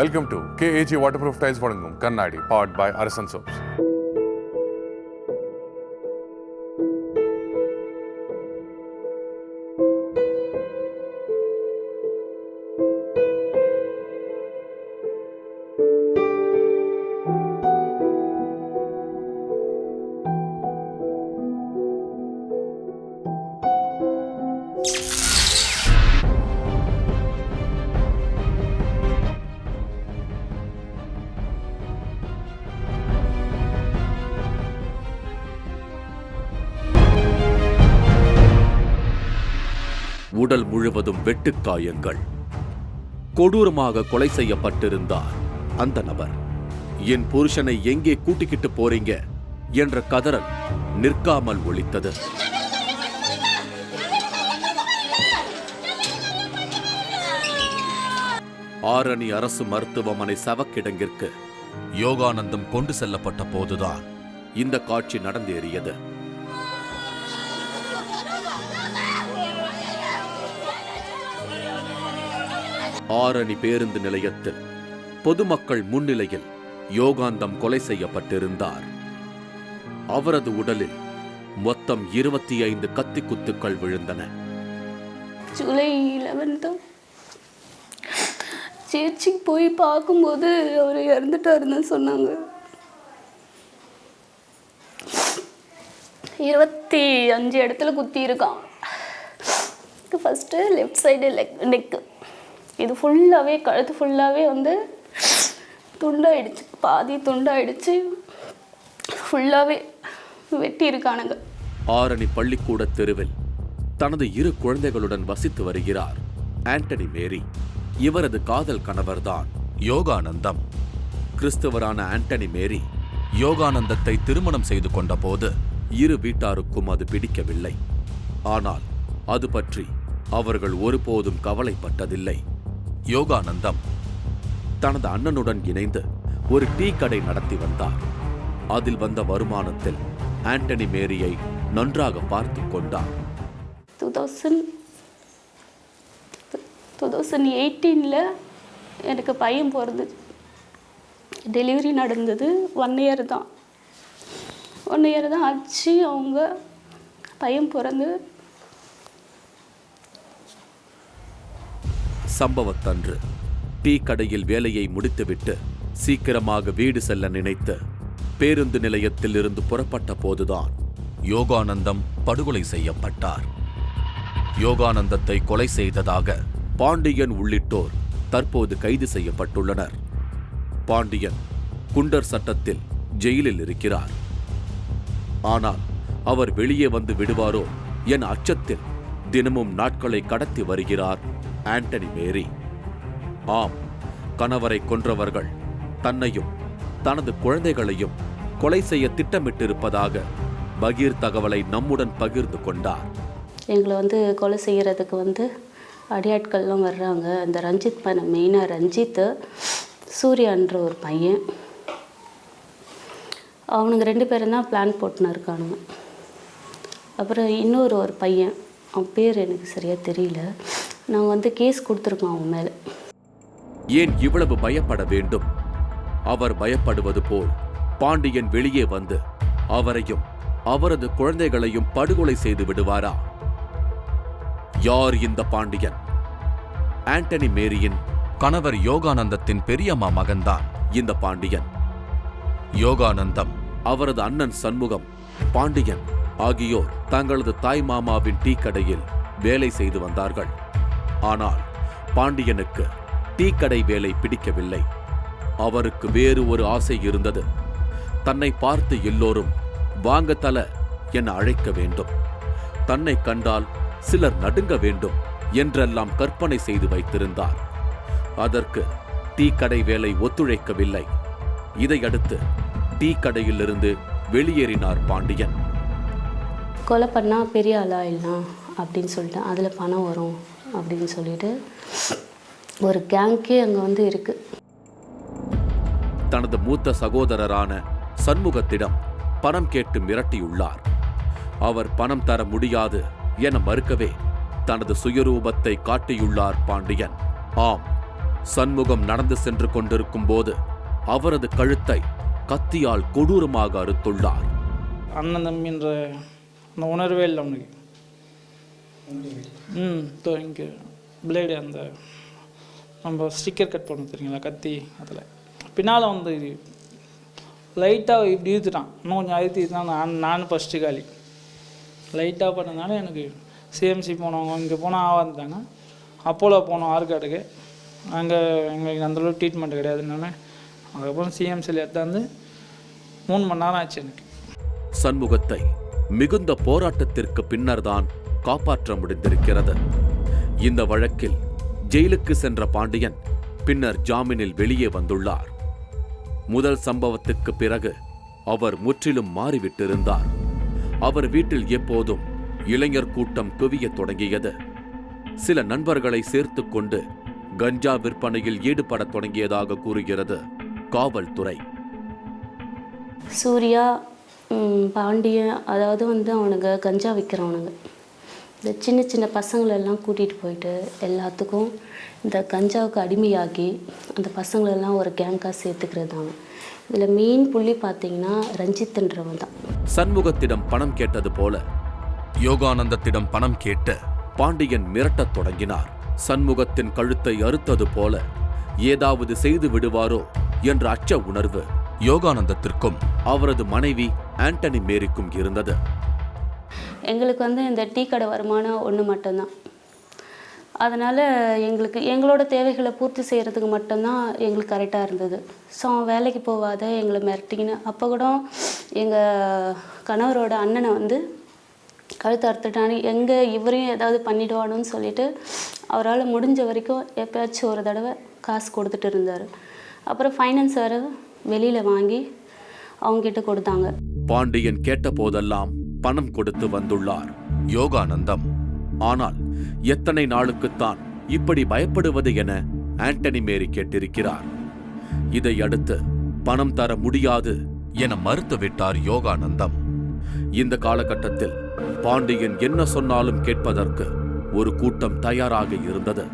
Welcome to KAG Waterproof Tiles Vadangum, Kannadi, powered by Arasan Soaps. உடல் முழுவதும் வெட்டுக்காயங்கள் கொடூரமாக கொலை செய்யப்பட்டிருந்தார் அந்த நபர். என் புருஷனை எங்கே கூட்டிக்கிட்டு போறீங்க? என்ற கதறல் நிற்காமல் ஒழித்தது ஆரணி அரசு மருத்துவமனை சவக்கிடங்கிற்கு யோகானந்தம் கொண்டு செல்லப்பட்ட போதுதான் இந்த காட்சி நடந்தேறியது. ஆரணி பேருந்து நிலையத்தில் பொதுமக்கள் முன்னிலையில் யோகாந்தம் கொலை செய்யப்பட்டிருந்தார். அவரது உடலில் மொத்தம் இருபத்தி ஐந்து கத்தி குத்துக்கள் விழுந்தன. ஜூலை லெவன்த்து சர்ச்சுக்கு போய் பார்க்கும்போது அவர் இறந்துட்டாருன்னு சொன்னாங்க. இருபத்தி அஞ்சு இடத்துல குத்தி இருக்கான் first left side leg neck இது ஃபுல்லாகவே கழுத்து ஃபுல்லாகவே வந்து துண்டாயிடுச்சு. பாதி துண்டாயிடுச்சு. ஃபுல்லாகவே வெட்டி இருக்கானுங்க ஆரணி பள்ளிக்கூட தெருவில் தனது இரு குழந்தைகளுடன் வசித்து வருகிறார் ஆண்டனி மேரி. இவரது காதல் கணவர்தான் யோகானந்தம். கிறிஸ்தவரான ஆண்டனி மேரி யோகானந்தத்தை திருமணம் செய்து கொண்டபோது இரு வீட்டாருக்கும் அது பிடிக்கவில்லை. ஆனால் அது பற்றி அவர்கள் ஒருபோதும் கவலைப்பட்டதில்லை. யோகானந்தம். தனது அண்ணனுடன் இணைந்து ஒரு டீ கடை நடத்தி வந்தார். அதில் வந்த வருமானத்தில் ஆண்டனி மேரியை நன்றாக பார்த்து கொண்டார். டூ தௌசண்ட் டூ தௌசண்ட் எயிட்டீனில் எனக்கு பையன் பிறந்தது டெலிவரி நடந்தது ஒன் இயர் தான். ஒன் இயர் தான் ஆச்சு அவங்க பையன் பிறந்து சம்பவத்தன்று. டீ கடையில் வேலையை முடித்துவிட்டு சீக்கிரமாக வீடு செல்ல நினைத்து பேருந்து நிலையத்தில் இருந்து புறப்பட்ட போதுதான் யோகானந்தம் படுகொலை செய்யப்பட்டார். யோகானந்தத்தை கொலை செய்ததாக பாண்டியன் உள்ளிட்டோர் தற்போது கைது செய்யப்பட்டுள்ளனர். பாண்டியன் குண்டர் சட்டத்தில் ஜெயிலில் இருக்கிறார். ஆனால் அவர் வெளியே வந்து விடுவாரோ என் அச்சத்தில் தினமும் நாட்களை கடத்தி வருகிறார் ஆண்டனி மேரி. ஆம் கணவரை கொன்றவர்கள் தன்னையும் தனது குழந்தைகளையும் கொலை செய்ய திட்டமிட்டிருப்பதாக பகீர் தகவலை நம்முடன் பகிர்ந்து கொண்டார். எங்களை வந்து கொலை செய்கிறதுக்கு வந்து அடியாட்கள்லாம் வர்றாங்க. அந்த ரஞ்சித் பையனை மெயினாக ரஞ்சித்து சூர்யான்ற ஒரு பையன். அவனுங்க ரெண்டு பேரும் தான் பிளான் போட்டுன்னு இருக்கானுங்க. அப்புறம் இன்னொரு ஒரு பையன். அவன் பேர் எனக்கு சரியாக தெரியல. நாங்கள் வந்து கேஸ் கொடுத்துருக்கோம் அவங்க மேலே. ஏன் இவ்வளவு பயப்பட வேண்டும்? அவர் பயப்படுவது போல் பாண்டியன் வெளியே வந்து அவரையும் அவரது குழந்தைகளையும் படுகொலை செய்து விடுவாரா? யார் இந்த பாண்டியன்? ஆண்டனி மேரியின் கணவர் யோகானந்தத்தின் பெரியம்மா மகன்தான் இந்த பாண்டியன். யோகானந்தம் அவரது அண்ணன் சண்முகம் பாண்டியன் ஆகியோர் தங்களது தாய் மாமாவின் டீ கடையில் வேலை செய்து வந்தார்கள். ஆனால் பாண்டியனுக்கு டீக்கடை வேலை பிடிக்கவில்லை. அவருக்கு வேறு ஒரு ஆசை இருந்தது. தன்னை பார்த்து எல்லோரும் வாங்க தல என அழைக்க வேண்டும். தன்னை கண்டால் சிலர் நடுங்க வேண்டும் என்றெல்லாம் கற்பனை செய்து வைத்திருந்தார். அதற்கு டீக்கடை வேலை ஒத்துழைக்கவில்லை. இதையடுத்து டீக்கடையிலிருந்து வெளியேறினார் பாண்டியன். கொலை பண்ணால் பெரிய ஆளாயிடலாம் அப்படின்னு சொல்லிட்டு அதில் பணம் வரும். அப்படின்னு சொல்லிட்டு ஒரு கேங்கே அங்கே வந்து இருக்குது தனது மூத்த சகோதரரான சண்முகத்திடம் பணம் கேட்டு மிரட்டியுள்ளார். அவர் பணம் தர முடியாது என மறுக்கவே தனது சுயரூபத்தை காட்டியுள்ளார் பாண்டியன். ஆம் சண்முகம் நடந்து சென்று கொண்டிருக்கும் போது அவரது கழுத்தை கத்தியால் கொடூரமாக அறுத்துள்ளார். அண்ணன் தம்பின்ற அந்த உணர்வே இல்லை அவனுக்கு. ம் தோ இங்கே பிளேடு அந்த நம்ம ஸ்டிக்கர் கட் பண்ண தெரியுங்களா கத்தி அதில். பின்னால் வந்து லைட்டாக இப்படி இழுத்துட்டான். இன்னும் கொஞ்சம் அழுத்தி தான் நான் நானும் ஃபஸ்ட்டு காலி. லைட்டாக பண்ணதுனால எனக்கு சிஎம்சி போனவங்க இங்கே போனால் ஆவாந்துட்டாங்க அப்போலோ போனோம் ஆற்காட்டுக்கு அங்கே எங்களுக்கு அந்தளவுக்கு ட்ரீட்மெண்ட் கிடையாதுனால அதுக்கப்புறம் சிஎம்சியில் எடுத்தாந்து மூணு மணி நேரம் ஆச்சு எனக்கு. சண்முகத்தை மிகுந்த போராட்டத்திற்கு பின்னர்தான் காப்பாற்ற முடிந்திருக்கிறது. இந்த வழக்கில் ஜெயிலுக்கு சென்ற பாண்டியன் பின்னர் ஜாமீனில் வெளியே வந்துள்ளார். முதல் சம்பவத்துக்கு பிறகு அவர் முற்றிலும் மாறிவிட்டிருந்தார். அவர் வீட்டில் எப்போதும் இளைஞர் கூட்டம் குவிய தொடங்கியது. சில நண்பர்களை சேர்த்து கொண்டு கஞ்சா விற்பனையில் ஈடுபடத் தொடங்கியதாக கூறுகிறது காவல்துறை. சூர்யா பாண்டியன் அதாவது வந்து அவனுங்க கஞ்சா விற்கிறவனுங்க இந்த சின்ன சின்ன பசங்களெல்லாம் கூட்டிகிட்டு போயிட்டு எல்லாத்துக்கும் இந்த கஞ்சாவுக்கு அடிமையாக்கி அந்த பசங்களெல்லாம் ஒரு கேங்காக சேர்த்துக்கிறது தான் இதில் மெயின் புள்ளி பார்த்தீங்கன்னா ரஞ்சித்ன்றவன் தான். சண்முகத்திடம் பணம் கேட்டது போல யோகானந்தத்திடம் பணம் கேட்டு பாண்டியன் மிரட்டத் தொடங்கினார். சண்முகத்தின் கழுத்தை அறுத்தது போல ஏதாவது செய்து விடுவாரோ என்ற அச்ச உணர்வு யோகானந்தத்திற்கும் அவரது மனைவி ஆண்டனி மேரிக்கும் இருந்தது. எங்களுக்கு வந்து இந்த டீ கடை வருமானம் ஒன்று மட்டும்தான். அதனால் எங்களுக்கு எங்களோட தேவைகளை பூர்த்தி செய்கிறதுக்கு மட்டும்தான் எங்களுக்கு கரெக்டாக இருந்தது. ஸோ அவன் வேலைக்கு போகாத எங்களை மிரட்டிக்கின்னு. அப்போ கூட எங்கள் கணவரோட அண்ணனை வந்து கழுத்து அறுத்துட்டானு எங்கே இவரையும் ஏதாவது பண்ணிடுவானுன்னு சொல்லிட்டு அவரால் முடிஞ்ச வரைக்கும் எப்பயாச்சும் ஒரு தடவை காசு கொடுத்துட்டு இருந்தார். அப்புறம் ஃபைனான்ஸ் வேறு வெளியில் வாங்கி அவங்ககிட்ட கொடுத்தாங்க. பாண்டியன் கேட்ட போதெல்லாம் பணம் கொடுத்து வந்துள்ளார். யோகானந்தம். ஆனால் எத்தனை நாளுக்குத்தான் இப்படி பயப்படுவது என ஆண்டனி மேரி கேட்டிருக்கிறார். இதை அடுத்து பணம் தர முடியாது என மறுத்துவிட்டார் யோகானந்தம். இந்த காலகட்டத்தில் பாண்டியன் என்ன சொன்னாலும் கேட்பதற்கு ஒரு கூட்டம் தயாராக இருந்தது.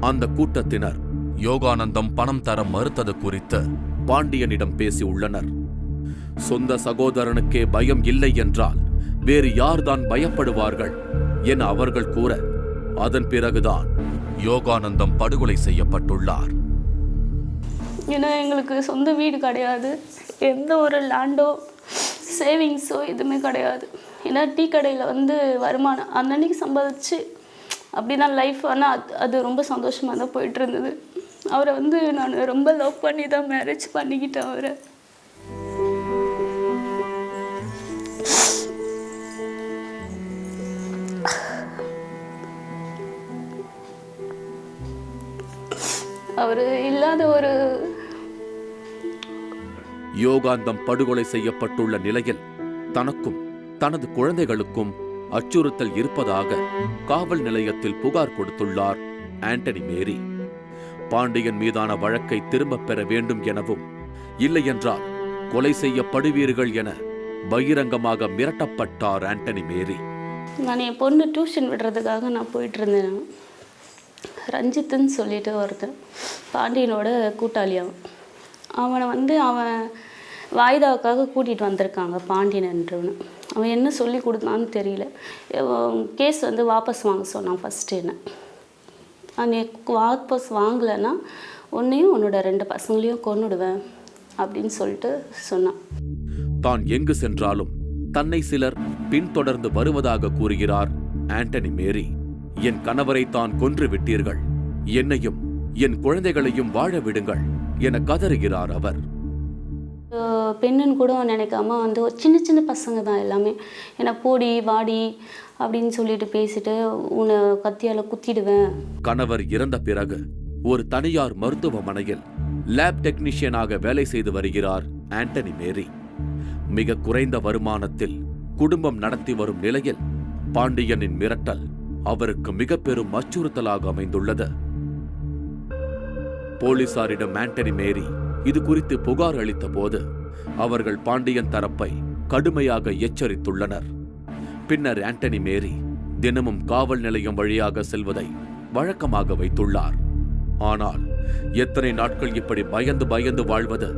அந்த கூட்டத்தினர் யோகானந்தம் பணம் தர மறுத்தது குறித்து பாண்டியனிடம் பேசி உள்ளனர். சொந்த சகோதரனுக்கே பயம் இல்லை என்றால் வேறு யார்தான் பயப்படுவார்கள் என அவர்கள் கூற அதன் பிறகுதான் யோகானந்தம் படுகொலை செய்யப்பட்டுள்ளார். ஏன்னா எங்களுக்கு சொந்த வீடு கிடையாது. எந்த ஒரு லேண்டோ சேவிங்ஸோ எதுவுமே கிடையாது. ஏன்னா டீ கடையில் வந்து வருமானம் அன்னன்னைக்கு சம்பாதிச்சு அப்படி தான் லைஃப் ஆனால் அது அது ரொம்ப சந்தோஷமாக தான் போயிட்டு இருந்தது. அவரை வந்து நான் ரொம்ப லவ் பண்ணி தான் மேரேஜ் பண்ணிக்கிட்டேன் அவரை. அவர் இல்லாத ஒரு யோகாந்தம் படுகொலை செய்யப்பட்டுள்ள நிலையில் தனக்கும் தனது குழந்தைகளுக்கும் அச்சுறுத்தல் இருப்பதாக காவல் நிலையத்தில் புகார் கொடுத்துள்ளார் ஆண்டனி மேரி. பாண்டியன் மீதான வழக்கை திரும்பப் பெற வேண்டும் எனவும் இல்லையென்றால் கொலை செய்யப்படுவீர்கள் என பகிரங்கமாக மிரட்டப்பட்டார் ஆண்டனி மேரி. நான் என் பொண்ணு டியூஷன் விடுறதுக்காக நான் போயிட்டு இருந்தேன். ரஞ்சித்துன்னு சொல்லிட்டு ஒருத்தன் பாண்டியனோட கூட்டாளி அவன் அவனை வந்து அவன் வாய்தாவுக்காக கூட்டிகிட்டு வந்திருக்காங்க பாண்டியன்ன்றவனு அவன் என்ன சொல்லி கொடுத்தான்னு தெரியல. கேஸ் வந்து வாபஸ் வாங்க சொன்னான் ஃபஸ்ட்டு என்ன. நீ வாபஸ் வாங்கலைன்னா உன்னையும் உன்னோட ரெண்டு பசங்களையும் கொன்னுடுவேன் அப்படின்னு சொல்லிட்டு சொன்னான். தான் எங்கு சென்றாலும் தன்னை சிலர் பின்தொடர்ந்து வருவதாக கூறுகிறார் ஆண்டனி மேரி. என் கணவரை தான் கொன்று விட்டீர்கள். என்னையும் என் குழந்தைகளையும் வாழ விடுங்கள் என கதறுகிறார் அவர். பெண்ணுன்னு கூட நினைக்காம வந்து சின்ன சின்ன பசங்க தான் எல்லாமே. ஏன்னா போடி வாடி அப்படின்னு சொல்லிட்டு பேசிட்டு உன்னை கத்தியால் குத்திடுவேன். கணவர் இறந்த பிறகு ஒரு தனியார் மருத்துவமனையில் லேப் டெக்னீஷியனாக வேலை செய்து வருகிறார் ஆண்டனி மேரி. மிக குறைந்த வருமானத்தில் குடும்பம் நடத்தி வரும் நிலையில் பாண்டியனின் மிரட்டல் அவருக்கு மிக பெரும் அச்சுறுத்தலாக அமைந்துள்ளது. போலீசாரிடம் ஆண்டனி மேரி இது குறித்து புகார் அளித்த போது அவர்கள் பாண்டியன் தரப்பை கடுமையாக எச்சரித்துள்ளனர். பின்னர் ஆண்டனி மேரி தினமும் காவல் நிலையம் வழியாக செல்வதை வழக்கமாக வைத்துள்ளார். ஆனால் எத்தனை நாட்கள் இப்படி பயந்து பயந்து வாழ்வது?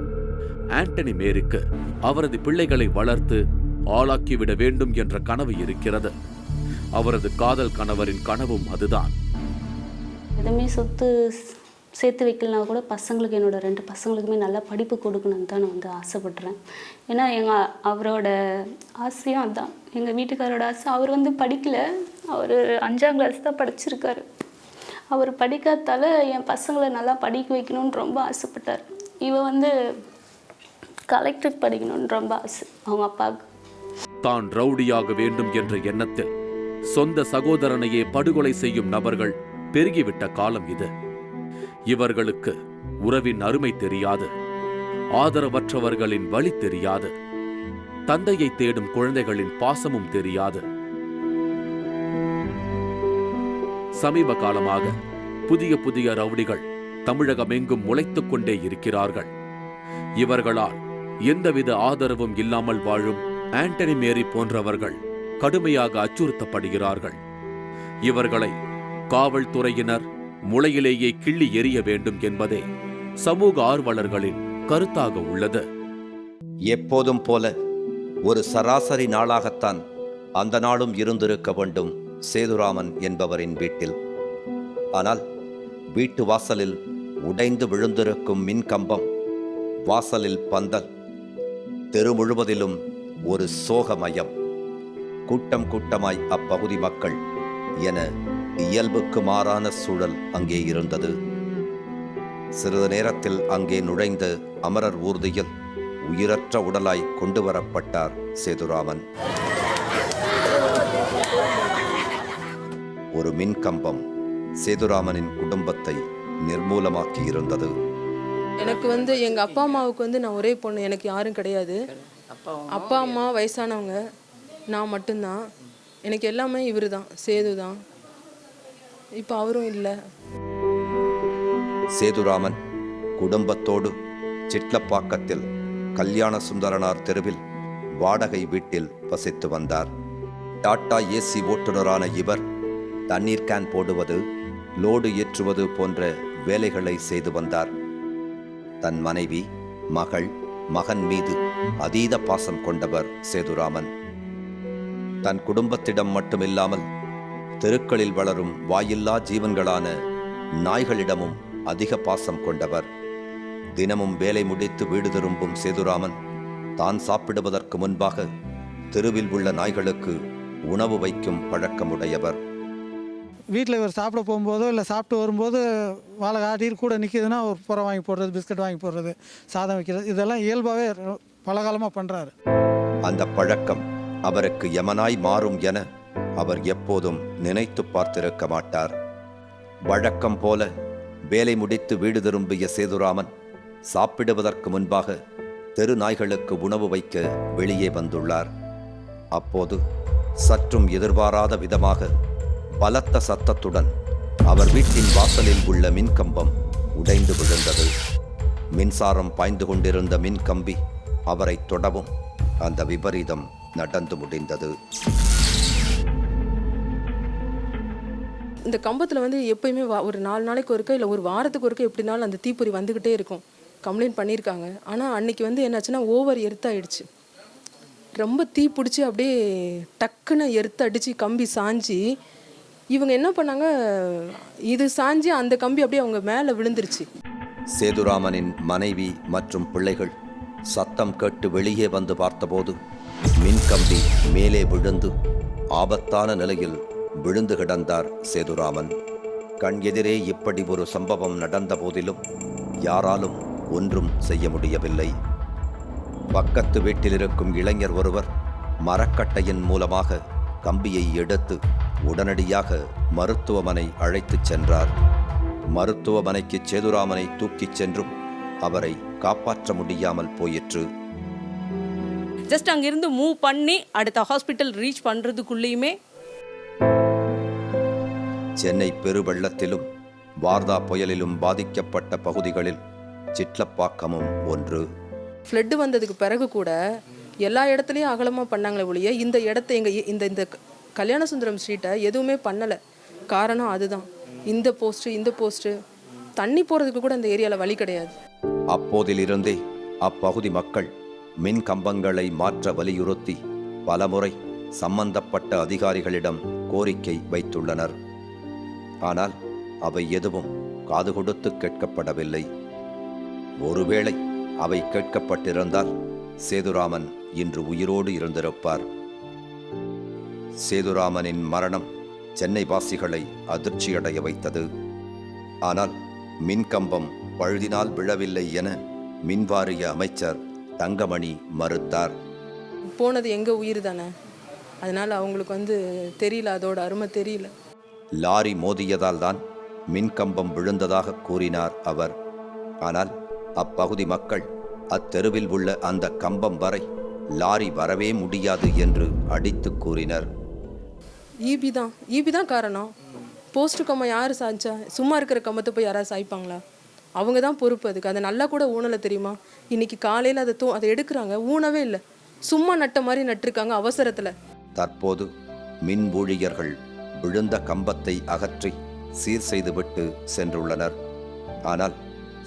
ஆண்டனி மேரிக்கு அவரது பிள்ளைகளை வளர்த்து ஆளாக்கிவிட வேண்டும் என்ற கனவு இருக்கிறது. அவரது காதல் கணவரின் கனவும் அதுதான். எதுவுமே சொத்து சேர்த்து வைக்கலனா கூட பசங்களுக்கு என்னோட ரெண்டு பசங்களுக்குமே நல்லா படிப்பு கொடுக்கணும்னு தான் நான் வந்து ஆசைப்பட்றேன். ஏன்னா எங்கள் அவரோட ஆசையும் அதுதான் எங்கள் வீட்டுக்காரோட ஆசை அவர் வந்து படிக்கல. அவர் அஞ்சாம் கிளாஸ் தான் படிச்சிருக்காரு. அவர் படிக்காதால என் பசங்களை நல்லா படிக்க வைக்கணும்னு ரொம்ப ஆசைப்பட்டார். இவ வந்து கலெக்டருக்கு படிக்கணும்னு ரொம்ப ஆசை அவங்க அப்பாவுக்கு. தான் ரவுடியாக வேண்டும் என்ற எண்ணத்தில் சொந்த சகோதரனையே படுகொலை செய்யும் நபர்கள் பெருகிவிட்ட காலம் இது. இவர்களுக்கு உறவின் அருமை தெரியாது. ஆதரவற்றவர்களின் வழி தெரியாது. தந்தையை தேடும் குழந்தைகளின் பாசமும் தெரியாது. சமீப காலமாக புதிய புதிய ரவுடிகள் தமிழகமெங்கும் முளைத்துக் கொண்டே இருக்கிறார்கள். இவர்களால் எந்தவித ஆதரவும் இல்லாமல் வாழும் ஆண்டனி மேரி போன்றவர்கள் கடுமையாக அச்சுறுத்தப்படுகிறார்கள். இவர்களை காவல்துறையினர் முளையிலேயே கிள்ளி எறிய வேண்டும் என்பதே சமூக ஆர்வலர்களின் கருத்தாக உள்ளது. எப்போதும் போல ஒரு சராசரி நாளாகத்தான் அந்த நாளும் இருந்திருக்க வேண்டும் சேதுராமன் என்பவரின் வீட்டில். ஆனால் வீட்டு வாசலில் உடைந்து விழுந்திருக்கும் மின் கம்பம் வாசலில் பந்தல் தெரு முழுவதிலும் ஒரு சோகமயம். கூட்டம் கூட்டமாய் அப்பகுதி மக்கள் என இயல்புக்கு மாறான சூழல் அங்கே இருந்தது. சிறிது நேரத்தில் அங்கே நுழைந்த அமரர் ஊர்தியில் உயிரற்ற உடலாய் கொண்டு வரப்பட்டார் சேதுராமன். ஒரு மின்கம்பம் சேதுராமனின் குடும்பத்தை நிர்மூலமாக்கி இருந்தது எனக்கு வந்து எங்கள் அப்பா அம்மாவுக்கு வந்து நான் ஒரே பொண்ணு எனக்கு யாரும் கிடையாது. அப்பா அம்மா வயசானவங்க. நான் மட்டும்தான். எனக்கு எல்லாமே இவர் தான் சேது தான் இப்போ அவரும் இல்லை. சேதுராமன் குடும்பத்தோடு சிட்லப்பாக்கத்தில் கல்யாண சுந்தரனார் தெருவில் வாடகை வீட்டில் வசித்து வந்தார். டாடா ஏசி ஓட்டுநரான இவர் தண்ணீர் கேன் போடுவது லோடு ஏற்றுவது போன்ற வேலைகளை செய்து வந்தார். தன் மனைவி மகள் மகன் மீது அதீத பாசம் கொண்டவர் சேதுராமன். தன் குடும்பத்திடம் மட்டுமில்லாமல் தெருக்களில் வளரும் வாயில்லா ஜீவன்களான நாய்களிடமும் அதிக பாசம் கொண்டவர். தினமும் வேலை முடித்து வீடு திரும்பும் சேதுராமன் தான் சாப்பிடுவதற்கு முன்பாக தெருவில் உள்ள நாய்களுக்கு உணவு வைக்கும் பழக்கமுடையவர். வீட்டில் இவர் சாப்பிட போகும்போதோ இல்லை சாப்பிட்டு வரும்போது வாழை காட்டிட்டு கூட நிற்கிதுன்னா ஒரு புறம் வாங்கி போடுறது பிஸ்கட் வாங்கி போடுறது சாதம் வைக்கிறது இதெல்லாம் இயல்பாகவே பல காலமாக பண்ணுறாரு அந்த பழக்கம் அவருக்கு யமனாய் மாறும் என அவர் எப்போதும் நினைத்து பார்த்திருக்க மாட்டார். வழக்கம் போல வேலை முடித்து வீடு திரும்பிய சேதுராமன் சாப்பிடுவதற்கு முன்பாக தெரு நாய்களுக்கு உணவு வைக்க வெளியே வந்துள்ளார். அப்போது சற்றும் எதிர்பாராத விதமாக பலத்த சத்தத்துடன் அவர் வீட்டின் வாசலில் உள்ள மின்கம்பம் உடைந்து விழுந்தது. மின்சாரம் பாய்ந்து கொண்டிருந்த மின்கம்பி அவரை தொடவும் அந்த விபரீதம் நடந்து முடிந்தது. இந்த கம்பத்தில் வந்து எப்பயுமே ஒரு நாலு நாளைக்கு ஒருக்க இல்லை ஒரு வாரத்துக்கு ஒருக்க எப்படினாலும் அந்த தீப்பொறி வந்துக்கிட்டே இருக்கும். கம்ப்ளைண்ட் பண்ணியிருக்காங்க. ஆனால் அன்னைக்கு வந்து என்னாச்சுன்னா ஓவர் எர்த்தாயிடுச்சு. ரொம்ப தீ பிடிச்சி அப்படியே டக்குன்னு எர்த்து அடித்து கம்பி சாஞ்சி இவங்க என்ன பண்ணாங்க? இது சாஞ்சி அந்த கம்பி அப்படியே அவங்க மேலே விழுந்துருச்சு. சேதுராமனின் மனைவி மற்றும் பிள்ளைகள் சத்தம் கேட்டு வெளியே வந்து பார்த்தபோது மின்கம்பி மேலே விழுந்து ஆபத்தான நிலையில் விழுந்து கிடந்தார் சேதுராமன். கண் எதிரே இப்படி ஒரு சம்பவம் நடந்த போதிலும் யாராலும் ஒன்றும் செய்ய முடியவில்லை. பக்கத்து வீட்டில் இருக்கும் இளைஞர் ஒருவர் மரக்கட்டையின் மூலமாக கம்பியை எடுத்து உடனடியாக மருத்துவமனை அழைத்துச் சென்றார். மருத்துவமனைக்கு சேதுராமனை தூக்கிச் சென்றும் அவரை காப்பாற்ற முடியாமல் போயிற்று. ஜஸ்ட் அங்கேருந்து மூவ் பண்ணி அடுத்த ஹாஸ்பிட்டல் ரீச் பண்ணுறதுக்குள்ளேயுமே சென்னை பெருவெள்ளத்திலும் வார்தா புயலிலும் பாதிக்கப்பட்ட பகுதிகளில் சிட்லப்பாக்கமும் ஒன்று. ஃப்ளட்டு வந்ததுக்கு பிறகு கூட எல்லா இடத்துலையும் அகலமாக பண்ணாங்களே ஒழிய இந்த இடத்த எங்கள் இந்த இந்த கல்யாண சுந்தரம் ஸ்ட்ரீட்டை எதுவுமே பண்ணலை. காரணம் அதுதான். இந்த போஸ்ட்டு இந்த போஸ்ட்டு தண்ணி போகிறதுக்கு கூட அந்த ஏரியாவில் வழி கிடையாது. அப்போதிலிருந்தே அப்பகுதி மக்கள் மின் கம்பங்களை மாற்ற வலியுறுத்தி பலமுறை சம்பந்தப்பட்ட அதிகாரிகளிடம் கோரிக்கை வைத்துள்ளனர். ஆனால் அவை எதுவும் காது கொடுத்து கேட்கப்படவில்லை. ஒருவேளை அவை கேட்கப்பட்டிருந்தால் சேதுராமன் இன்று உயிரோடு இருந்திருப்பார். சேதுராமனின் மரணம் சென்னை வாசிகளை அதிர்ச்சியடைய வைத்தது. ஆனால் மின்கம்பம் பழுதினால் விழவில்லை என மின்வாரிய அமைச்சர் தங்கமணி மறுத்தார். போனது எங்கள் உயிர் தானே? அதனால் அவங்களுக்கு வந்து தெரியல அதோட அருமை தெரியல. லாரி மோதியதால் தான் மின்கம்பம் விழுந்ததாக கூறினார் அவர். ஆனால் அப்பகுதி மக்கள் அத்தெருவில் உள்ள அந்த கம்பம் வரை லாரி வரவே முடியாது என்று அடித்து கூறினர். ஈபி தான். ஈபி தான் காரணம். போஸ்ட் கம்பம் யார் சாய்ச்சா சும்மா இருக்கிற கம்பத்தை போய் யாராவது சாய்ப்பாங்களா? அவங்க தான் பொறுப்பு அதுக்கு. அதை நல்லா கூட ஊனலை தெரியுமா? இன்னைக்கு காலையில் அதை தூ அதை எடுக்கிறாங்க ஊனவே இல்லை. சும்மா நட்ட மாதிரி நட்டிருக்காங்க அவசரத்தில். தற்போது மின் ஊழியர்கள் விழுந்த கம்பத்தை அகற்றி சீர் செய்துவிட்டு சென்றுள்ளனர். ஆனால்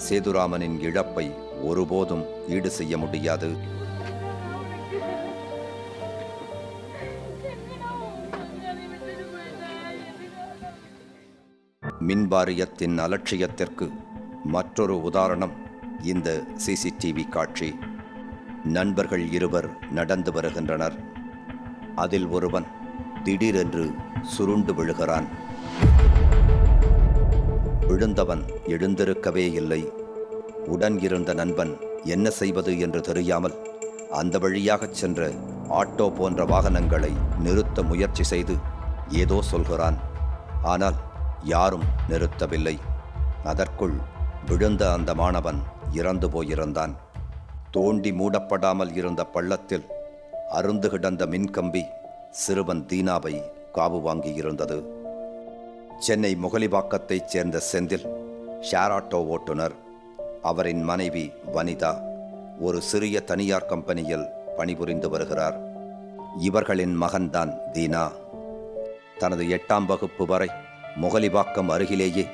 சேதுராமனின் இழப்பை ஒருபோதும் ஈடு செய்ய முடியாது. மின்வாரியத்தின் அலட்சியத்திற்கு மற்றொரு உதாரணம் இந்த சிசிடிவி காட்சி. நண்பர்கள் இருவர் நடந்து வருகின்றனர். அதில் ஒருவன் திடீரென்று சுருண்டு விழுகிறான். விழுந்தவன் எழுந்திருக்கவே இல்லை. உடன் இருந்த நண்பன் என்ன செய்வது என்று தெரியாமல் அந்த வழியாகச் சென்ற ஆட்டோ போன்ற வாகனங்களை நிறுத்த முயற்சி செய்து ஏதோ சொல்கிறான். ஆனால் யாரும் நிறுத்தவில்லை. அதற்குள் விழுந்த அந்த மாணவன் இறந்து போயிருந்தான். தோண்டி மூடப்படாமல் இருந்த பள்ளத்தில் அருந்து கிடந்த மின்கம்பி சிறுவன் தீனாவை காவு வாங்கியிருந்தது சென்னை முகலிவாக்கத்தைச் சேர்ந்த செந்தில் ஷேர் ஆட்டோ ஓட்டுநர். அவரின் மனைவி வனிதா ஒரு சிறிய தனியார் கம்பெனியில் பணிபுரிந்து வருகிறார். இவர்களின் மகன்தான் தீனா. தனது எட்டாம் வகுப்பு வரை முகலிவாக்கம் அருகிலேயே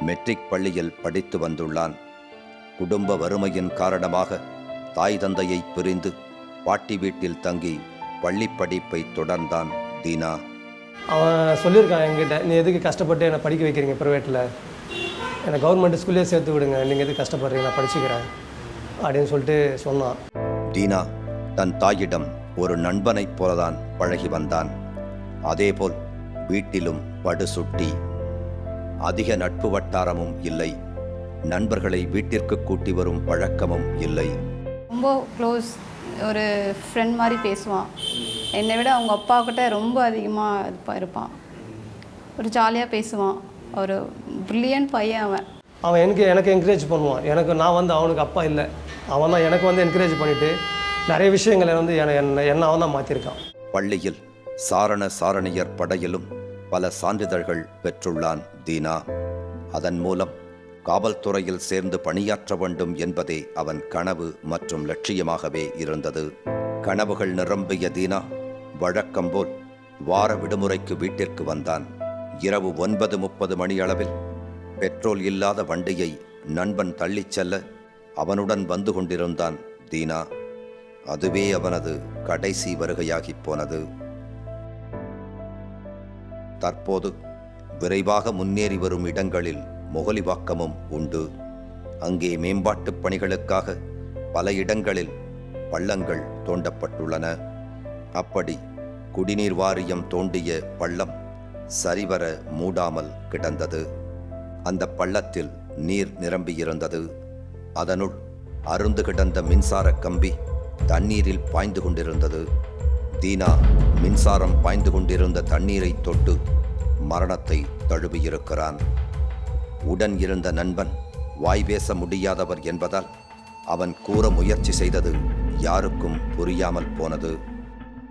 மெட்ரிக் பள்ளியில் படித்து வந்துள்ளான். குடும்ப வறுமையின் காரணமாக தாய் தந்தையை பிரிந்து பாட்டி வீட்டில் தங்கி பள்ளிப் படிப்பை தொடர்ந்தான் தீனா. அவன் சொல்லியிருக்கான் என்கிட்ட நீ எதுக்கு கஷ்டப்பட்டு என்னை படிக்க வைக்கிறீங்க ப்ரைவேட்டில் என்னை கவர்மெண்ட் ஸ்கூல்லே சேர்த்து விடுங்க. நீங்கள் எதுக்கு கஷ்டப்படுறீங்க? நான் படிச்சுக்கிறேன். அப்படின்னு சொல்லிட்டு சொன்னான். தீனா தன் தாயிடம் ஒரு நண்பனைப் போலதான் பழகி வந்தான். அதேபோல் வீட்டிலும் படுசுட்டி அதிக நட்பு வட்டாரமும் இல்லை. நண்பர்களை வீட்டிற்கு கூட்டி வரும் பழக்கமும் இல்லை. ரொம்ப க்ளோஸ் ஒரு ஃப்ரெண்ட் மாதிரி பேசுவான். என்னை விட அவங்க அப்பா கிட்ட ரொம்ப அதிகமாக இது இருப்பான். ஒரு ஜாலியாக பேசுவான். ஒரு ப்ரில்லியன்ட் பையன் அவன். அவன் எனக்கு எனக்கு என்கரேஜ் பண்ணுவான். எனக்கு நான் வந்து அவனுக்கு அப்பா இல்லை. அவன் தான் எனக்கு வந்து என்கரேஜ் பண்ணிவிட்டு நிறைய விஷயங்களை வந்து என்னை என்னை என்ன அவன் தான் மாற்றிருக்கான் பள்ளியில் சாரண சாரணியர் படையிலும் பல சான்றிதழ்கள் பெற்றுள்ளான் தீனா. அதன் மூலம் காவல்துறையில் சேர்ந்து பணியாற்ற வேண்டும் என்பதே அவன் கனவு மற்றும் லட்சியமாகவே இருந்தது. கனவுகள் நிரம்பிய தீனா வழக்கம் போல் வார விடுமுறைக்கு வீட்டிற்கு வந்தான். இரவு ஒன்பது முப்பது மணியளவில் பெட்ரோல் இல்லாத வண்டியை நண்பன் தள்ளிச் செல்ல அவனுடன் வந்து கொண்டிருந்தான் தீனா. அதுவே அவனது கடைசி வருகையாகிப் போனது. தற்போது விரைவாக முன்னேறி வரும் இடங்களில் முகலிவாக்கமும் உண்டு. அங்கே மேம்பாட்டுப் பணிகளுக்காக பல இடங்களில் பள்ளங்கள் தோண்டப்பட்டுள்ளன. அப்படி குடிநீர் வாரியம் தோண்டிய பள்ளம் சரிவர மூடாமல் கிடந்தது. அந்த பள்ளத்தில் நீர் நிரம்பியிருந்தது. அதனுள் அருந்து கிடந்த மின்சார கம்பி தண்ணீரில் பாய்ந்து கொண்டிருந்தது. தீனா மின்சாரம் பாய்ந்து கொண்டிருந்த தண்ணீரை தொட்டு மரணத்தை தழுவியிருக்கிறான். உடன் இருந்த நண்பன் வாய் பேச முடியாதவர் என்பதால் அவன் கூற முயற்சி செய்தது யாருக்கும் புரியாமல் போனது.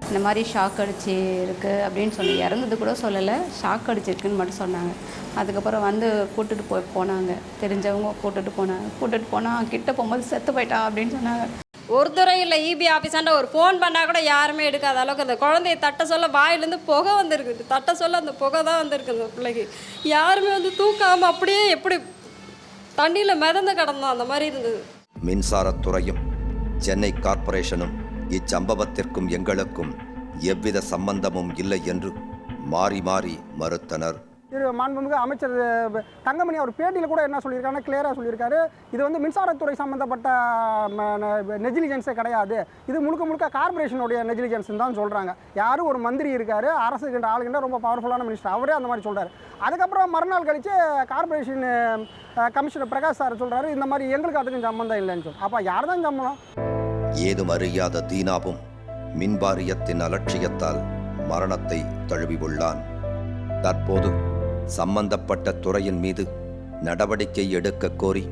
இந்த மாதிரி ஷாக் அடிச்சு இருக்கு அப்படின்னு சொல்லி இறந்தது கூட சொல்லலை. ஷாக் அடிச்சிருக்குன்னு மட்டும் சொன்னாங்க. அதுக்கப்புறம் வந்து கூட்டுட்டு போய் போனாங்க. தெரிஞ்சவங்க கூட்டுட்டு போனாங்க. கூட்டுட்டு போனால் கிட்ட போகும்போது செத்து போயிட்டா? அப்படின்னு சொன்னாங்க. ஒருத்தரும் இல்லை இபி ஆஃபீஸாண்ட ஒரு ஃபோன் பண்ணால் கூட யாருமே எடுக்காத அளவுக்கு அந்த குழந்தைய தட்ட சொல்ல வாயிலேருந்து புகை வந்துருக்குது. தட்ட சொல்ல அந்த புகை தான் வந்திருக்கு அந்த பிள்ளைக்கு. யாருமே வந்து தூக்காமல் அப்படியே எப்படி தண்ணியில் மிதந்து கிடந்தோம். அந்த மாதிரி இருந்தது. மின்சாரத்துறையும் சென்னை கார்ப்பரேஷனும் இச்சம்பவத்திற்கும் எங்களுக்கும் எவ்வித சம்பந்தமும் இல்லை என்று மாறி மாறி மறுத்தனர். திரு மாண்புமிகு அமைச்சர் தங்கமணி அவர் பேட்டியில் கூட என்ன சொல்லியிருக்காருன்னா கிளியராக சொல்லியிருக்காரு. இது வந்து மின்சாரத்துறை சம்மந்தப்பட்ட நெஜிலிஜென்ஸே கிடையாது. இது முழுக்க முழுக்க கார்பரேஷனுடைய நெஜிலிஜென்ஸ் தான் சொல்கிறாங்க யாரும் ஒரு மந்திரி இருக்கார் அரசுகின்ற ஆளுகின்ற ரொம்ப பவர்ஃபுல்லான மினிஸ்டர் அவரே அந்த மாதிரி சொல்கிறார் அதுக்கப்புறம் மறுநாள் கழித்து கார்பரேஷன் கமிஷனர் பிரகாஷ் சார் சொல்கிறாரு இந்த மாதிரி எங்களுக்கு அதுக்கும் சம்மந்தம் இல்லைன்னு சொல்லி அப்போ யார் தான் சம்மந்தம் ஏதும் அறியாத தீனாவும் மின்வாரியத்தின் அலட்சியத்தால் மரணத்தை தழுவி உள்ளான் தற்போது சம்பந்தப்பட்ட துறையின் மீது நடவடிக்கை எடுக்க கோரி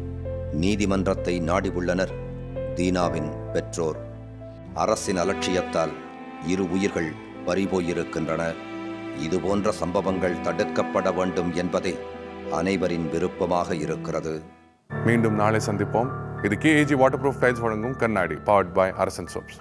நீதிமன்றத்தை நாடி உள்ளனர் தீனாவின் பெற்றோர். அரசின் அலட்சியத்தால் இரு உயிர்கள் பறிபோயிருக்கின்றன. இதுபோன்ற சம்பவங்கள் தடுக்கப்பட வேண்டும் என்பதே அனைவரின் விருப்பமாக இருக்கிறது. மீண்டும் நாளை சந்திப்போம். இது கேஏஜி வாட்டர் ப்ரூஃப் டைல்ஸ் வழங்கும் கண்ணாடி பவர்ட் பை அரசன் சோப்ஸ்